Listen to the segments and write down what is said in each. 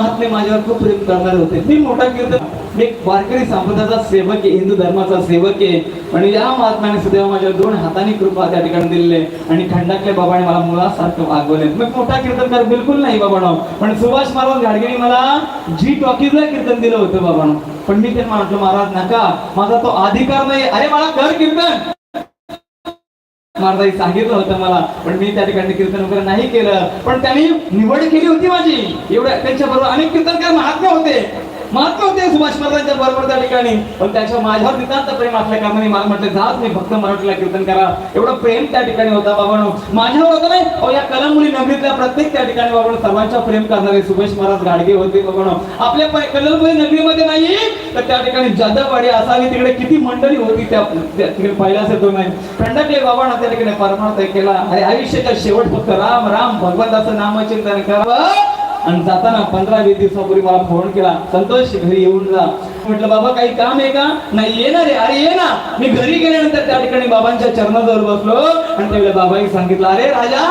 महात्मे माझ्यावर खूप प्रेम करणारे होते. मी मोठा कीर्तन मी वारकरी संप्रदायाचा सेवक आहे हिंदू धर्माचा सेवक आहे. आणि या महात्म्याने सुद्धा माझ्या दोन हाताने कृपा त्या ठिकाणी दिले आणि खंडातल्या बाबाने मला मुलासारखं वागवले मग मोठा कीर्तनकार बिलकुल नाही बाबानो. पण सुभाष महाराज गाडगेने मला जी टॉकीजला कीर्तन दिलं होतं बाबानो. पण मी त्यांना म्हटलं महाराज नका. माझा तो अधिकार नाही. अरे मला कर कीर्तन. महाराजांनी सांगितलं होतं मला पण मी त्या ठिकाणी कीर्तन वगैरे नाही केलं. पण त्यांनी निवड केली होती माझी. एवढ्या त्यांच्याबरोबर अनेक कीर्तनकार महात्मा होते. महात्मा होते सुभाष महाराजांच्या बरोबर त्या ठिकाणी पण त्याच्या माझ्यावर नितांत प्रेम असल्या कारणाने मला म्हटलं जात मी भक्त मराठीला कीर्तन करा. एवढं प्रेम त्या ठिकाणी होता बाबानो माझ्यावर होतं नाही अहो या कलमुली नगरीतल्या प्रत्येक त्या ठिकाणी बाबानो सर्वांच्या प्रेम करणारे सुभाष महाराज गाडगे होते बाबानो आपल्या प- कलमुली नगरीमध्ये नाही तर त्या ठिकाणी जादवाडी असावी तिकडे किती मंडळी होती त्या तिकडे पाहिलं असेल तुम्ही. खंडकले बाबांना त्या ठिकाणी परमार्थ केला. अरे शेवट फक्त राम राम भगवंताचं नामचिंतन करावं आणि जाताना पंधरा वीस दिवसापूर्वी मला फोन केला संतोष घरी येऊन जा. म्हटलं बाबा काही काम आहे का? नाही ये ना रे अरे ये ना. मी घरी गेल्यानंतर त्या ठिकाणी बाबांच्या चरणाजवळ बसलो आणि त्यावेळेला बाबांनी सांगितलं. अरे राजा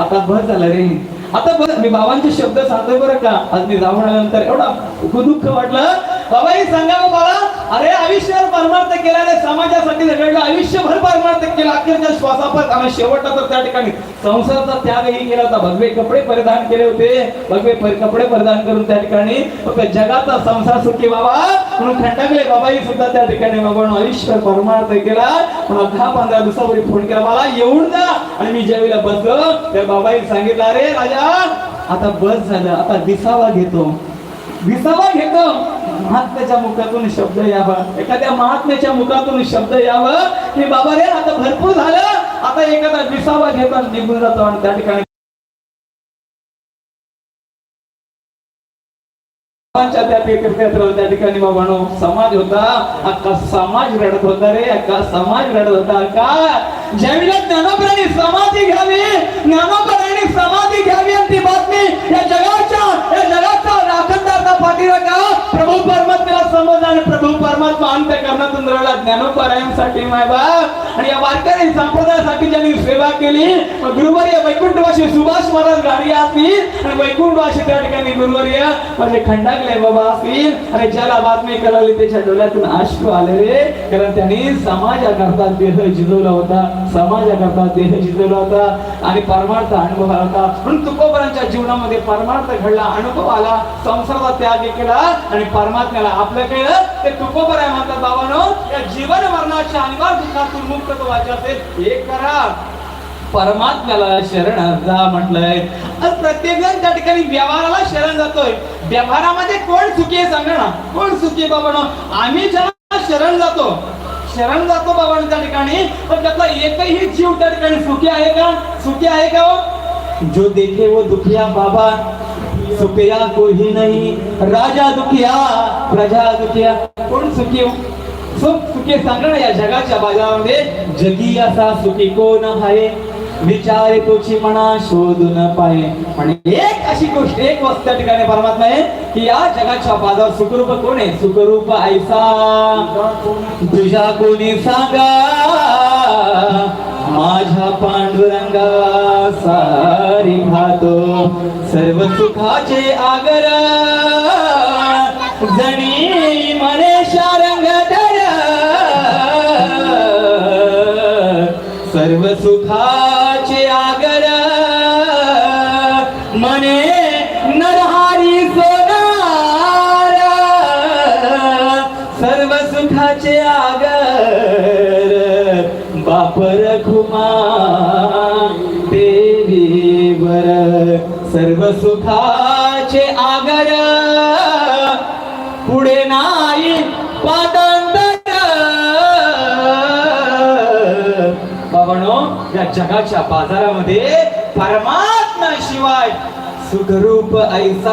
आता बस झालं रे. आता बस. मी बाबांचे शब्द सांगतोय बरं का. आज मी जाऊन आल्यानंतर एवढा दुःख वाटलं. बाबाही सांगा मला. अरे आयुष्यावर परमार्थ केल्याने समाजासाठी वेगळं आयुष्यभर परमार्थ केला. अखेरच्या श्वासापर आणि शेवटचा तर त्या ठिकाणी संसाराचा त्यागही केला होता. भगवे कपडे परिधान केले होते. भगवे कपडे परिधान करून त्या ठिकाणी जगाचा संसार सुखी बाबा म्हणून खंडागले बाबाही सुद्धा त्या ठिकाणी बाबा आयुष्य परमार्थ केला. म्हणून दहा पंधरा दिवसापूर्वी फोन केला. मला येऊन जा. आणि मी ज्यावेळेला बसलो त्या बाबाई सांगितलं अरे राजा आता बस झालं. आता दिसावा घेतो. विसावा घेतो. महात्म्याच्या मुखातून शब्द यावा. एखाद्या महात्म्याच्या मुखातून शब्द यावं. की बाबा रे आता भरपूर झालं. आता एखादा विसावा घेतो निघून जातो आणि त्या ठिकाणी त्या ठिकाणी समाज होता. अख्खा समाज रडत होता रे अख्खा समाज रडत होता. का ज्यावेळेला ज्ञानोपराने समाधी घ्यावी ज्ञानोपराने समाधी घ्यावी आणि ती बातमी या जगात पाठीराखा प्रभू परमात्म्याला समज आणि प्रभू परमात्मा अंतकरणातून रडला ज्ञानोपरायांसाठी माय बाप. आणि या वारकरी संप्रदायासाठी ज्यांनी सेवा केली गुरुवर्य वैकुंठवासी सुभाष महाराज गाडी असतील आणि वैकुंठवासी त्या ठिकाणी गुरुवर्य म्हणजे खंडाकले बाबा असतील आणि ज्याला बातमी कळवली त्याच्या डोळ्यातून अश्रू आलेले. कारण त्यांनी समाजाकरता देह जिजवला होता. समाजाकरता देह जिजवला होता. आणि परमार्थ अनुभव आला होता. म्हणून तुकोबरांच्या जीवनामध्ये परमार्थ घडला अनुभव आला. संसाराचा त्याग केला आणि परमात्म्याला आपलं केलं. ते तुकोबर आहे म्हणतात बाबानो. या जीवन मरणाच्या अनिवार्य दुःखातून मुक्त व्हायचे असेल हे करा. परमात्म्याला शरण जा म्हटलंय. प्रत्येक जण त्या ठिकाणी व्यवहाराला शरण जातोय. व्यवहारामध्ये कोण सुखी आहे सांगा ना. कोण सुखी आहे बाबानो? आम्ही ज्या शरण जातो. शरण जातो बाबांनो त्या ठिकाणी. पण त्यातला एकही जीव त्या ठिकाणी सुखी आहे का? सुखी आहे का हो? जो देखे वो दुखिया बाबा. सुखिया कोही नाही राजा दुखिया प्रजा दुखिया कोण सुखी हो? सुख सुखी सांगणं या जगाच्या बाजारामध्ये जगी असा सुखी कोण आहे? विचार तोची म्हणा शोधून पाहे आणि एक अशी गोष्ट एक वस्तू त्या ठिकाणी परमात्मा आहे की या जगाच्या बाजार सुखरूप कोण आहे? सुखरूप ऐसा तुझ्या कोणी सांगा माझ्या पांडुरंगा सारी भातो सर्व सुखाचे आगर जणी मने शारंग सर्व सुखा बापर खुमा देवी वर सर्व सुखाचे आगर. पुढे नाही पादांतर बाबानो या जगाच्या बाजारामध्ये परमात्मा शिवाय सुखरूप ऐसा।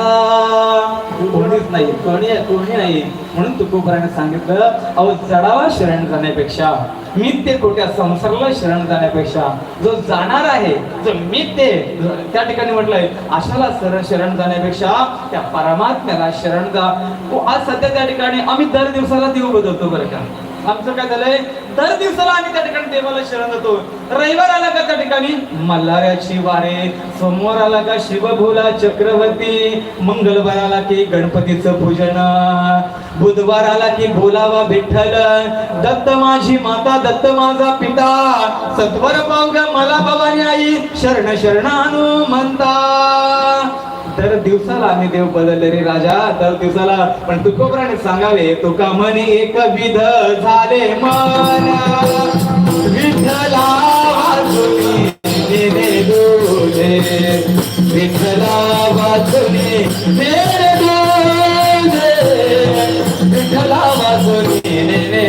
कोणीच नाही कोणी कोणी नाही. म्हणून तुकोबराने सांगितलं अहो जडावा शरण जाण्यापेक्षा मित्य खोट्या संसाराला शरण जाण्यापेक्षा जो जाणार आहे जो मित्य आहे, त्या ठिकाणी म्हटलंय अशाला सर शरण जाण्यापेक्षा त्या परमात्म्याला शरण जा. हो, आज सध्या त्या ठिकाणी आम्ही दर दिवसाला देऊ बदलतो बरं का. आमचं काय झालंय? दर दिवसाला आम्ही त्या ठिकाणी देवाला शरण जातो रविवार आला का त्या ठिकाणी? मल्हाऱ्याची वारे. सोमवार आला का शिवभोला चक्रवर्ती. मंगळवार आला की गणपतीचं पूजन. बुधवार आला की बोलावा विठ्ठल. दत्त माझी माता दत्त माझा पिता. सत्वर पावग मला भवानी आई. शरण शरण म्हणता दर दिवसाला आम्ही देव बदलले रे राजा. दर दिवसाला पण तुकोबराने सांगावे तुका म्हणे एक विध झाले मन. विठला वाचुनी नेने दुजे. वाचुनी नेने वाचुनी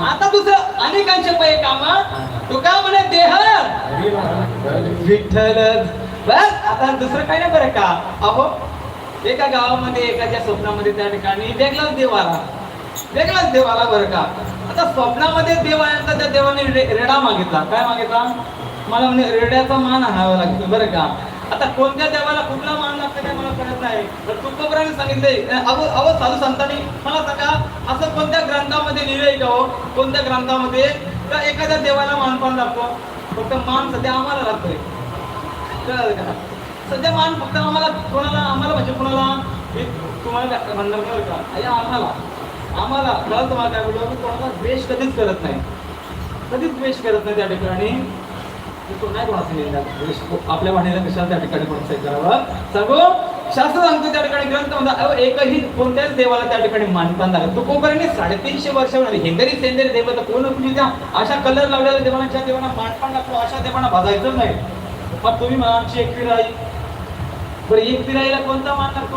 आता दुसरं अनेकांचे पै काम तुका म्हणे देह विठ्ठल बस आता दुसरं काय नाही बरं का. अहो एका गावामध्ये एकाच्या स्वप्नामध्ये त्या ठिकाणी वेगळाच देव आला. वेगळाच देव आला बरं का. आता स्वप्नामध्ये देव आल्यानंतर त्या देवाने रेडा मागितला. काय मागितला? मला म्हणे रेड्याचा मान आणावा लागतो बरं का. आता कोणत्या देवाला कुठला मान लागतं काय मला कळत नाही. तर तुकोबराने सांगितले अहो अहो साधू संतांनी मला सांगा असं कोणत्या ग्रंथामध्ये लिहिलंय का हो? कोणत्या ग्रंथामध्ये? तर एखाद्या देवाला मानपान लागतो? फक्त मान सध्या आम्हाला लागतोय. कळलं का सध्या मान फक्त आम्हाला कोणाला आम्हाला म्हणजे कोणाला हे तुम्हाला काय म्हणणार नाही का? अरे आम्हाला आम्हाला मला तुम्हाला काय बोलतो कोणाला द्वेष कधीच करत नाही. कधीच द्वेष करत नाही त्या ठिकाणी. तो नाही कोणाचा निंदा आपल्या वाणीला कशाला त्या ठिकाणी कोणाचं करावं? सर्व शास्त्र सांगतो त्या ठिकाणी ग्रंथ म्हणतात अहो, एकही कोणत्याच देवाला त्या ठिकाणी मानपान लागत तो कोपर्यंत साडेतीनशे वर्षावर हेंदरी सेंदरी देव तर कोण पूजा अशा कलर लावलेल्या देवांना ज्या देवांना मानपान लागतो अशा देवांना भाजायचं नाही. मग तुम्ही मला आमची एक फिराई बरं एक फिरायला कोणता मान लागतो?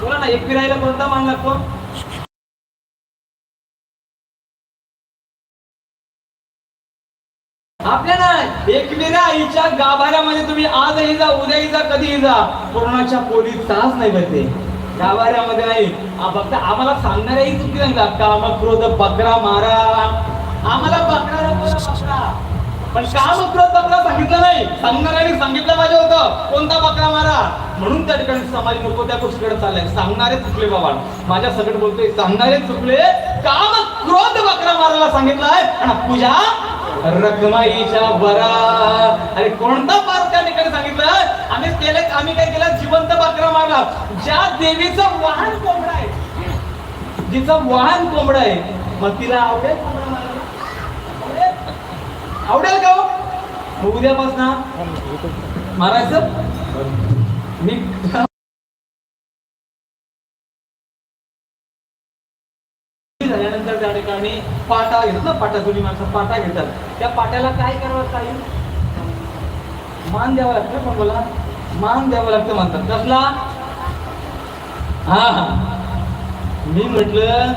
बोला ना एक फिरायला कोणता मान लागतो? आपल्याला एकविरा आईच्या गाभाऱ्यामध्ये तुम्ही आजही जा उद्याही जा कधीही जा. कोरोनाच्या पोलीस तास नाही बघते गाभाऱ्यामध्ये नाही. फक्त आम्हाला सांगणाऱ्याही चुकी सांगता काम क्रोध बकरा मारा. आम्हाला बकरा बकरा. पण काम क्रोध सांगणाऱ्याने सांगितलं पाहिजे होतं. कोणता बकरा मारा? म्हणून त्या ठिकाणी समाज नको त्या गोष्टीकडे चाललाय. सांगणारे चुकले बाबा. माझ्या सगळं बोलतोय सांगणारे चुकले. काम क्रोध बकरा मारायला सांगितलंय. आणि पूजा रखमाईच्या बरा अरे कोणता पार त्या ठिकाणी सांगितलं आम्ही केलं आम्ही काय केलं? जिवंत बकरा मारला. ज्या देवीचं वाहन कोंबडा आहे. जिचं वाहन कोंबडा आहे. मग तिला आवडेल आवडेल? का हो? मग उद्यापासून मारायचं? मी झाल्यानंतर त्या ठिकाणी पाटा घेतात ना पाटा जुनी माणसं पाटा घेतात. त्या पाट्याला काय करावं काही मान द्यावं लागतं पण मला मान द्यावं लागतं म्हणतात. कसला? हा हा. मी म्हटलं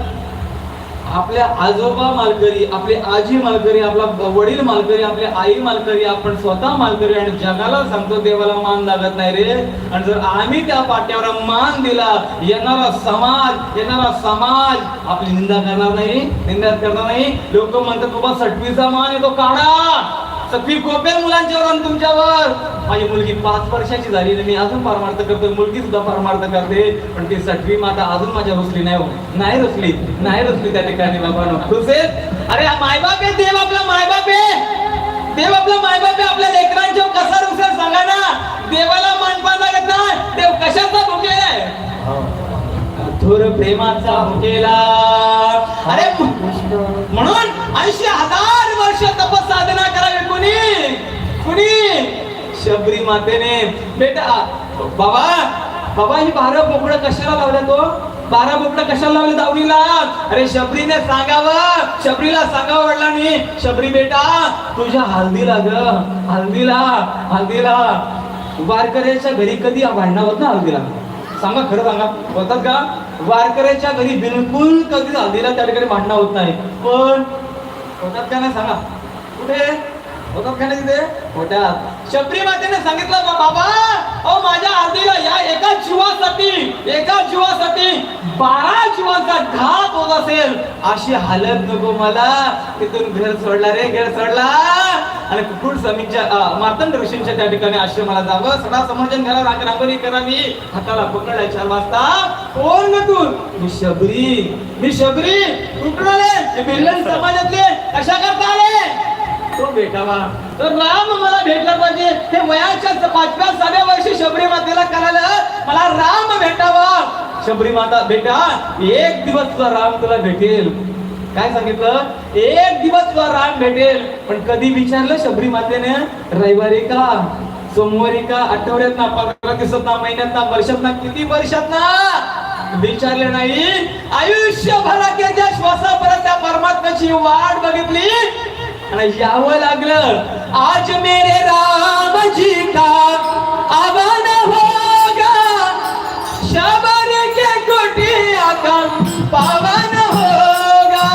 आपल्या आजोबा मालकरी आपले आजी मालकरी आपला वडील मालकरी आपली आई मालकरी आपण स्वतः मालकरी आणि जगाला सांगतो देवाला मान लागत नाही रे. आणि जर आम्ही त्या पाट्यावर मान दिला येणारा समाज येणारा समाज आपली निंदा करणार नाही निंदा करणार नाही. लोक म्हणतात बाबा सटवीचा मान येतो काढा. सटवी कोपेल मुलांच्यावर आणि तुमच्यावर. माझी मुलगी पाच वर्षाची झाली मी अजून परमार्थ करतो मुलगी सुद्धा परमार्थ करते. पण ती सटवी माता अजून माझ्या रुसली नाही हो. नाही रुसली. नाही रुसली त्या ठिकाणी बाबा आहेत अरे मायबाप आहे. देव आपला मायबाप आहे. देव आपला मायबाप आहे. आपल्या लेकरांच्या कसा रुसेल सांगा ना. देवाला मानपान लागत ना देव कशाचा भुकेला आहे? थोर प्रेमाचा भुकेला. अरे म्हणून ऐंशी हजार वर्ष तपसाधना करावी कुणी कुणी? शबरी मातेने. बेटा बाबा बाबा ही बारा बोकडं कशाला लावल्या तो? बारा बोकडं कशाला लावले दावणीला? अरे शबरीने सांगावं. शबरीला सांगावं वडिलांनी. शबरी बेटा तुझ्या हल्दीला ग. हल्दीला हल्दीला वारकऱ्याच्या घरी कधी भांडणं होत ना हल्दीला सांगा खरं सांगा. होतात का? वारकऱ्याच्या घरी बिलकुल कधी हल्दीला त्या ठिकाणी भांडणं होत नाही. पण होतात का नाही सांगा. कुठे? होतात का नाही तिथे होत्यात शबरी मातेने सांगितलं बाबा अहो माझ्या आरतीला या एका जीवासाठी एका जीवासाठी बारा जीवांचा घात होत असेल. अशी हालत नको मला. तिथून घर सोडला रे घर सोडला. आणि कुकुट समीच्या अं, मार्तंड ऋषींच्या त्या ठिकाणी आश्रमाला जावं. सडा समर्जन घरा रांग रांगोळी करावी हाताला पकडला चार वाजता. कोण न तू? मी शबरी. मी शबरी. कुठून आले? हे भिल्लन समाजातले. कशा करता आले? तो भेटावा. तर राम मला भेटला पाहिजे. हे वयाच्या पाचव्या सहाव्या वर्षी शबरी मातेला करायला मला राम भेटावा. शबरी माता बेटा एक दिवस तुला राम तुला भेटेल. काय सांगितलं? एक दिवस तुला राम भेटेल. पण कधी विचारलं शबरी मातेने? रविवारी का? सोमवारी का? आठवड्यात ना? पंधरा दिवसात ना? महिन्यात ना? वर्षात ना? किती वर्षात ना? विचारले नाही. आयुष्यभराच्या श्वासापर्यंत त्या परमात्म्याची वाट बघितली. आणि यावं लागलं आज मेरे रामजी का आवन होगा? शबर के कुटिया का पावन होगा।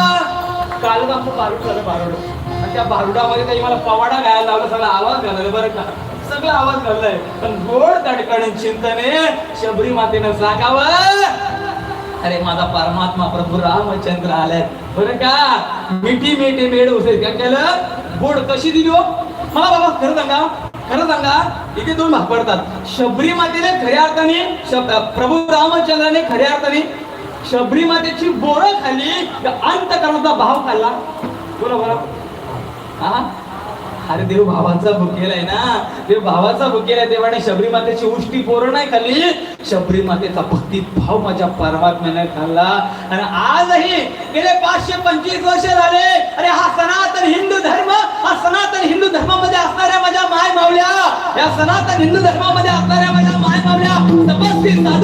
काल आमचं बारूड झालं बारूड आणि त्या बारुडामध्ये काही मला पवाडा गायला लावला सगळा आवाज घालला बरं का? सगळा आवाज घाललाय पण गोड त्या चिंतने शबरी मातेनं जागावं. अरे माझा परमात्मा प्रभू रामचंद्र आलाय. बरं का? मिठी मिठी मेड उसे काय केलं गोड कशी दिली हो? मला बाबा खरं सांगा खरं सांगा इथे दोन भाग पडतात. शबरी मातेने खऱ्या अर्थाने प्रभू रामचंद्राने खऱ्या अर्थाने शबरी मातेची बोरं खाल्ली अंतकरणाचा भाव खाल्ला. बोला बोला. हा? अरे देव भावाचा आहे ना. देव भावाचा भुकेलाय देवाने शबरी मातेची उष्टी पोरं नाही खाल्ली. शबरी मातेचा भक्ती भाव माझ्या परमात्म्याने खाल्ला. आणि आजही गेले पाचशे पंचवीस वर्ष झाले. अरे हा सनातन हिंदू धर्म हा सनातन हिंदू धर्मामध्ये असणाऱ्या माझ्या माय मावल्या या सनातन हिंदू धर्मामध्ये असणाऱ्या माझ्या माय मावल्या तपस्वी साधू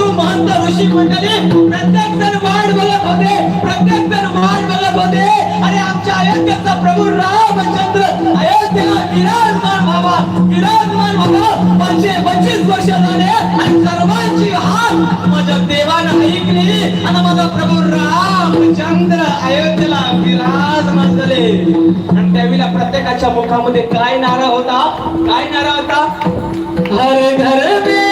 महंत ऋषी मंडळी प्रत्येक जण वाढ बघत होते प्रत्येक जण वाढ बघत होते. आणि आमच्या अयोध्येचा प्रभू रामचंद्र अयोध्येला विराजमान व्हावा विराजमान व्हावा. पंचवीस पंचवीस वर्ष झाले आणि सर्वांची हात माझ्या देवानं ऐकली आणि माझा प्रभू रामचंद्र अयोध्येला विराजमान झाले. आणि त्यावेळेला प्रत्येकाच्या मुखामध्ये काय नारा होता? काय नारा होता? हरे घर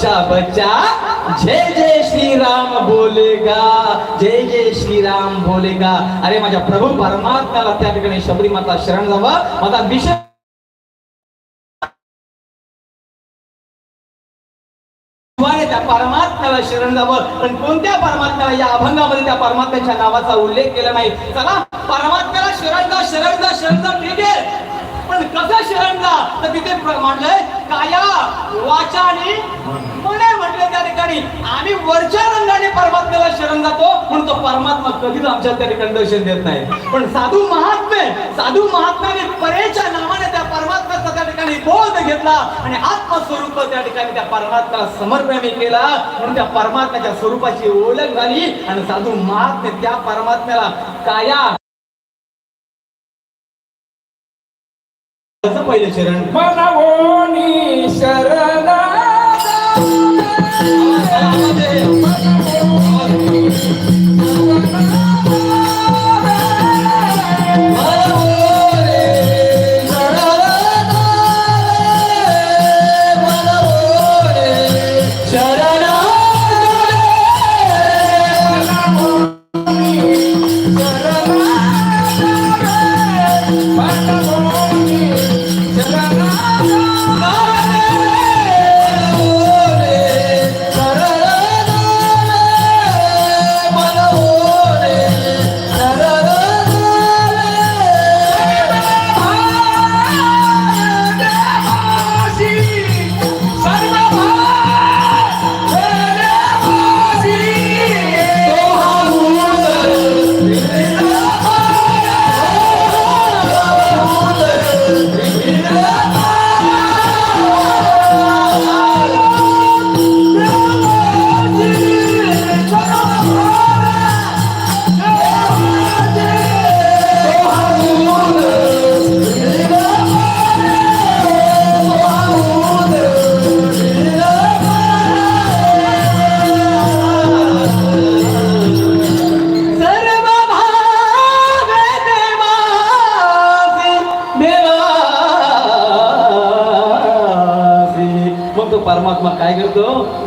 बच्चा बच्चा जय जय श्री राम बोलेगा जय जय श्री राम बोलेगा. अरे माझ्या प्रभू परमात्म्याला त्या ठिकाणी शबरी माता शरण जावं माझा विषय त्या परमात्म्याला शरण जावं पण कोणत्या परमात्म्याला? या अभंगामध्ये त्या परमात्म्याच्या नावाचा उल्लेख केला नाही. चला परमात्म्याला शरण जा शरण जा शरण जा ठीक आहे? पण कसं शरण जा तर तिथे मांडलंय काया वाचा आणि मने म्हटले त्या ठिकाणी. आम्ही वरच्या रंगाने परमात्म्याला शरण जातो. म्हणून तो परमात्मा कधीच आमच्या त्या ठिकाणी दर्शन देत नाही. पण साधू महात्मे साधू महात्म्याने परेच्या नावाने त्या परमात्म्याचा त्या ठिकाणी बोध घेतला आणि आत्मस्वरूप त्या ठिकाणी त्या परमात्म्याला समर्पण केला. म्हणून त्या परमात्म्याच्या स्वरूपाची ओळख झाली आणि साधू महात्मे त्या परमात्म्याला काया पहिलं शरण. मनवोणी शरण Oh,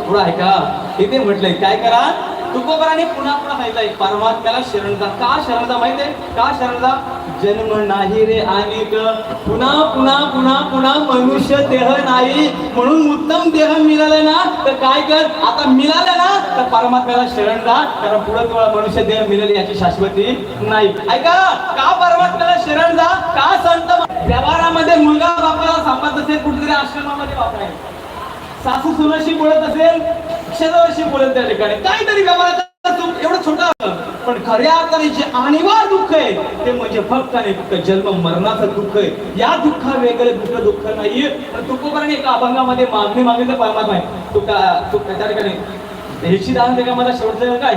पुढं ऐका. इथे म्हटलंय काय करा? तुकोबराने पुन्हा पुन्हा सांगितलंय परमात्म्याला शरण जा का शरण जा माहितीये का शरण जा जन्म नाही रे आणि पुन्हा पुन्हा पुन्हा पुन्हा मनुष्य देह नाही. म्हणून उत्तम देह मिळालं ना तर काय कर? आता मिळालं ना तर परमात्म्याला शरण जा कारण पुढे तुम्हाला मनुष्य देह मिळेल याची शाश्वती नाही. ऐका का परमात्म्याला शरण जा का संत व्यवहारामध्ये मुलगा बापाला सांभाळत असेल कुठेतरी आश्रमामध्ये वापरायचं सासू सुनाशी बोलत असेल शेजाऱ्याशी बोलत त्या ठिकाणी. काहीतरी व्यवहाराचा दुःख एवढं छोटा पण खऱ्या अर्थाने जे अनिवार्य दुःख आहे ते म्हणजे फक्त आणि फक्त जन्म मरणाचं दुःख आहे. या दुःखा वेगळे दुसरं दुःख नाहीये. पण तुकोबराने एका अभंगामध्ये मागणी मागितलं परमात्मा आहे. तुका तू त्या ठिकाणी देशी दान मला शेवटचं काय